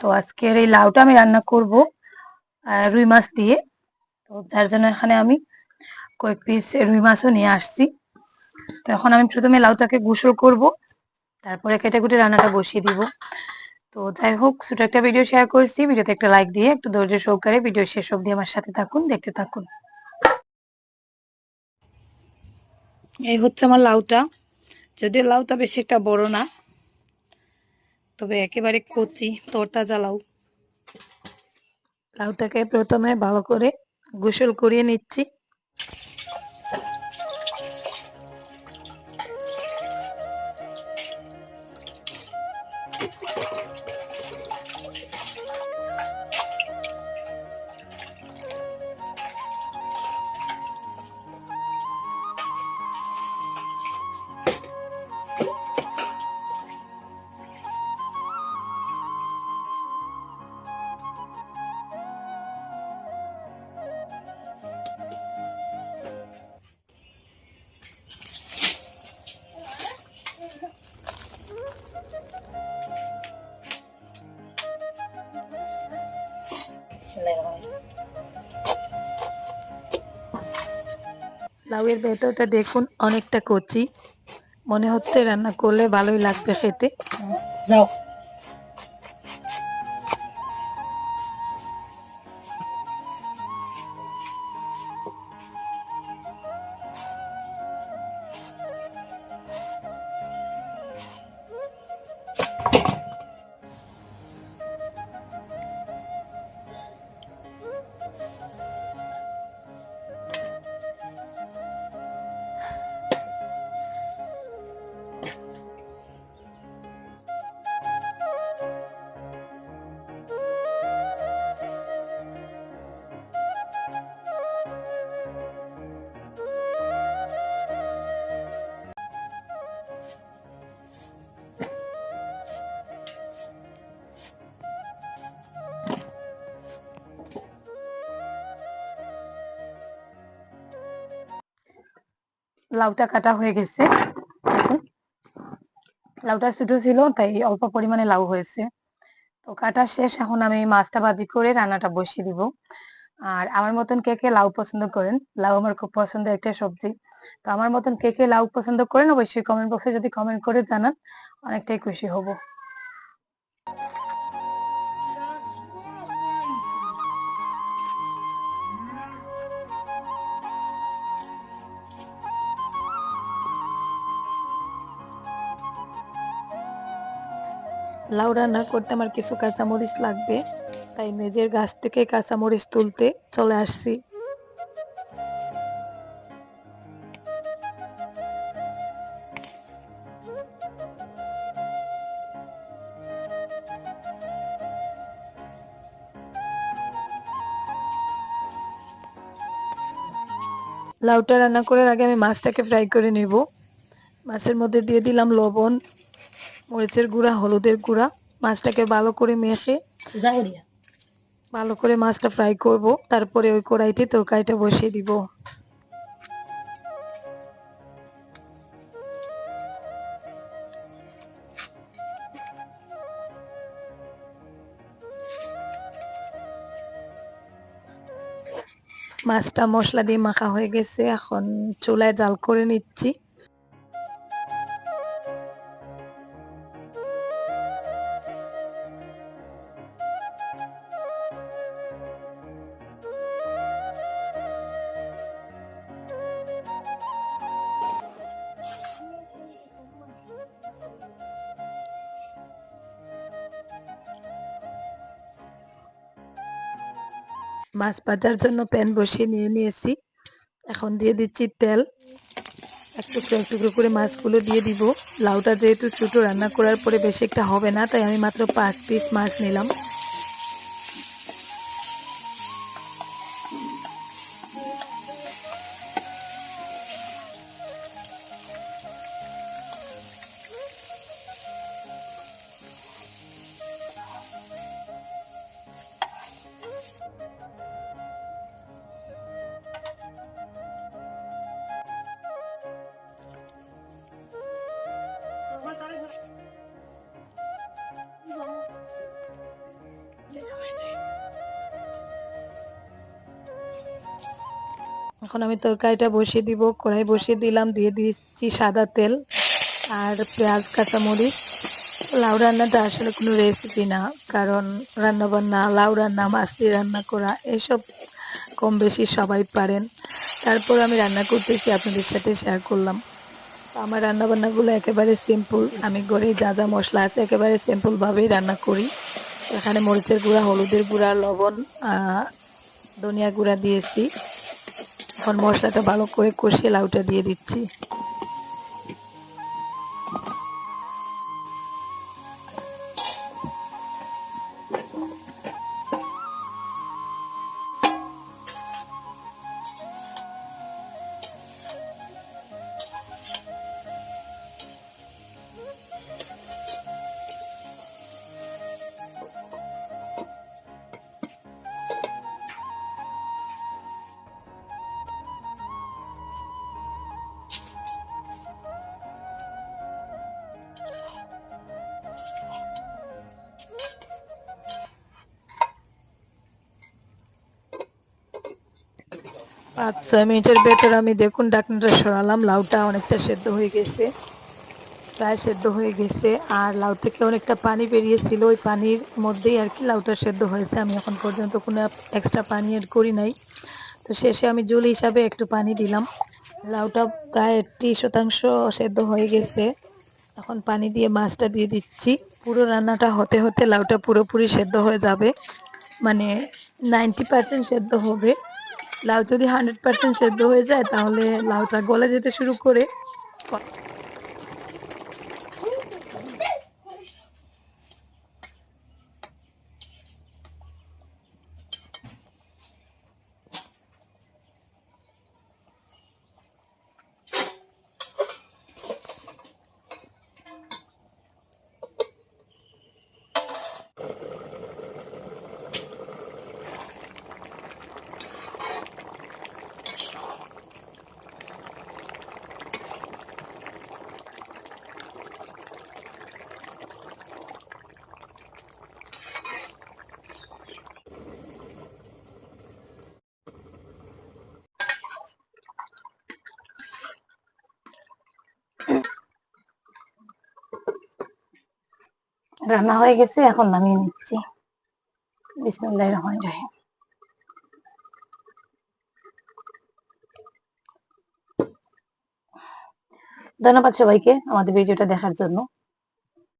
তো আজকের এই লাউটা আমি রান্না করব রুই মাছ দিয়ে। তো যার জন্য এখানে আমি কয়েক পিস রুই মাছও নিয়ে আসছি। তো এখন আমি প্রথমে লাউটাকে গোসল করব, তারপরে কেটে কুটে রান্নাটা বসিয়ে দিব। তো যাই হোক, ছোট একটা ভিডিও শেয়ার করছি। ভিডিওতে একটা লাইক দিয়ে, একটু ধৈর্য সহকারে ভিডিও শেষ অবধি আমার সাথে থাকুন, দেখতে থাকুন। এই হচ্ছে আমার লাউটা। যদিও লাউটা বেশি একটা বড় না তবে একেবারে কচি তরতাজা লাউ লাউটাকে প্রথমে ভালো করে গোসল করিয়ে নিচ্ছি। লাউয়ের ভেতরটা দেখুন অনেকটা কচি। মনে হচ্ছে রান্না করলে ভালোই লাগবে খেতে। যাও। লাউটা কাটা হয়ে গেছে। লাউটা ছোট ছিল, তাই অল্প পরিমাণে লাউ হয়েছে। তো কাটা শেষ, এখন আমি মাছটা ভাজি করে রান্নাটা বসিয়ে দিব। আর আমার মতন কে কে লাউ পছন্দ করেন, লাউ আমার খুব পছন্দ একটা সবজি। তো আমার মতন কে কে লাউ পছন্দ করেন, অবশ্যই কমেন্ট বক্সে যদি কমেন্ট করে জানান, অনেকটাই খুশি হব। লাউ রান্না করতে আমার কিছু কাঁচামরিচ লাগবে। তাই নিজের গাছ থেকে কাঁচামরিচ তুলতে চলে আসছি। লাউটা রান্না করার আগে আমি মাছটাকে ফ্রাই করে নেব। মাছের মধ্যে দিয়ে দিলাম লবণ মরিচের গুঁড়া হলুদের গুঁড়া মাছটাকে ভালো করে মেখে ভালো করে মাছটা ফ্রাই করব। তারপরে ওই কড়াইতে তরকারিটা বসিয়ে দিব। মাছটা মশলা দিয়ে মাখা হয়ে গেছে। এখন চুলায় জাল করে নিচ্ছি। মাছ ভাজার জন্য প্যান বসিয়ে নিয়ে নিয়েছি। এখন দিয়ে দিচ্ছি তেল। এক টুকরো এক টুকরো করে মাছগুলো দিয়ে দিব। লাউটা যেহেতু ছোটো, রান্না করার পরে বেশি একটা হবে না, তাই আমি মাত্র পাঁচ পিস মাছ নিলাম। এখন আমি তরকারিটা বসিয়ে দিব, কড়াই বসিয়ে দিলাম, দিয়ে দিচ্ছি সাদা তেল আর পেঁয়াজ, কাঁচামরিচ। লাউ রান্নাটা আসলে কোনো রেসিপি না, কারণ রান্নাবান্না, লাউ রান্না মাছ দিয়ে রান্না করা, এসব কম বেশি সবাই পারেন। তারপর আমি রান্না করতেছি, আপনাদের সাথে শেয়ার করলাম। আমার রান্নাবান্নাগুলো একেবারে সিম্পল আমি ঘরে যা যা মশলা আছে একেবারে সিম্পলভাবেই রান্না করি। এখানে মরিচের গুঁড়া, হলুদের গুঁড়া, লবণ ধনিয়া গুঁড়া দিয়েছি। এখন মশলাটা ভালো করে কষিয়ে লাউটা দিয়ে দিচ্ছি। পাঁচ ছয় মিনিটের ভেতর আমি দেখুন, ডাকনাটা সরালাম। লাউটা অনেকটা সেদ্ধ হয়ে গেছে। প্রায় সেদ্ধ হয়ে গেছে। আর লাউ থেকে অনেকটা পানি বেরিয়েছিল। ওই পানির মধ্যেই আর কি লাউটা সেদ্ধ হয়েছে। আমি এখন পর্যন্ত কোনো এক্সট্রা পানি এড করি নাই। তো শেষে আমি জল হিসাবে একটু পানি দিলাম। লাউটা প্রায় এইটটি শতাংশ সেদ্ধ হয়ে গেছে। এখন পানি দিয়ে মাছটা দিয়ে দিচ্ছি। পুরো রান্নাটা হতে হতে লাউটা পুরোপুরি সেদ্ধ হয়ে যাবে। মানে নাইনটি পার্সেন্ট সেদ্ধ হবে। লাউ যদি হান্ড্রেড পার্সেন্ট সেদ্ধ হয়ে যায় তাহলে লাউটা গলে যেতে শুরু করে। রান্না হয়ে গেছে, এখন নামিয়ে নিচ্ছি। বিসমিল্লাহ রহমান রহিম। ধন্যবাদ সবাইকে আমাদের ভিডিওটা দেখার জন্য।